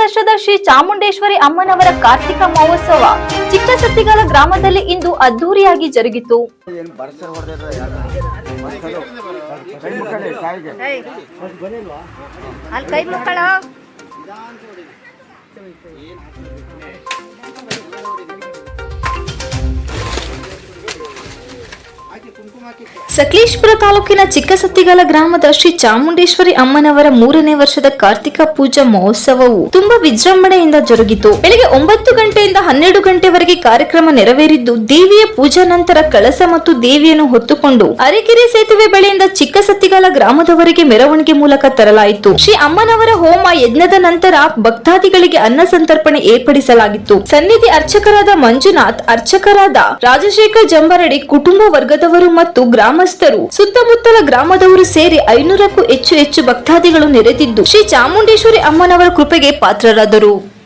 ವರ್ಷದ ಶ್ರೀ ಚಾಮುಂಡೇಶ್ವರಿ ಅಮ್ಮನವರ ಕಾರ್ತಿಕ ಮಹೋತ್ಸವ ಚಿಕ್ಕಸತ್ತಿಗಾಲ ಗ್ರಾಮದಲ್ಲಿ ಇಂದು ಅದ್ದೂರಿಯಾಗಿ ಜರುಗಿತು. ಸಕಲೇಶ್ಪುರ ತಾಲೂಕಿನ ಚಿಕ್ಕಸತ್ತಿಗಾಲ ಗ್ರಾಮದ ಶ್ರೀ ಚಾಮುಂಡೇಶ್ವರಿ ಅಮ್ಮನವರ ಮೂರನೇ ವರ್ಷದ ಕಾರ್ತಿಕ ಪೂಜಾ ಮಹೋತ್ಸವವು ತುಂಬಾ ವಿಜೃಂಭಣೆಯಿಂದ ಜರುಗಿತು. ಬೆಳಗ್ಗೆ ಒಂಬತ್ತು ಗಂಟೆಯಿಂದ ಹನ್ನೆರಡು ಗಂಟೆವರೆಗೆ ಕಾರ್ಯಕ್ರಮ ನೆರವೇರಿದ್ದು, ದೇವಿಯ ಪೂಜಾ ನಂತರ ಕಳಸ ಮತ್ತು ದೇವಿಯನ್ನು ಹೊತ್ತುಕೊಂಡು ಅರೆಕೆರೆ ಸೇತುವೆ ಬಳಿಯಿಂದ ಚಿಕ್ಕಸತ್ತಿಗಾಲ ಗ್ರಾಮದವರೆಗೆ ಮೆರವಣಿಗೆ ಮೂಲಕ ತರಲಾಯಿತು. ಶ್ರೀ ಅಮ್ಮನವರ ಹೋಮ ಯಜ್ಞದ ನಂತರ ಭಕ್ತಾದಿಗಳಿಗೆ ಅನ್ನ ಸಂತರ್ಪಣೆ ಏರ್ಪಡಿಸಲಾಗಿತ್ತು. ಸನ್ನಿಧಿ ಅರ್ಚಕರಾದ ಮಂಜುನಾಥ್, ಅರ್ಚಕರಾದ ರಾಜಶೇಖರ್ ಜಂಬರಡಿ ಕುಟುಂಬ ವರ್ಗದವರು ಮತ್ತು ಗ್ರಾಮಸ್ಥರು. ಸುತ್ತಮುತ್ತಲ ಗ್ರಾಮದವರು ಸೇರಿ ಐನೂರಕ್ಕೂ ಹೆಚ್ಚು ಹೆಚ್ಚು ಭಕ್ತಾದಿಗಳು ನೆರೆದಿದ್ದು ಶ್ರೀ ಚಾಮುಂಡೇಶ್ವರಿ ಅಮ್ಮನವರ ಕೃಪೆಗೆ ಪಾತ್ರರಾದರು.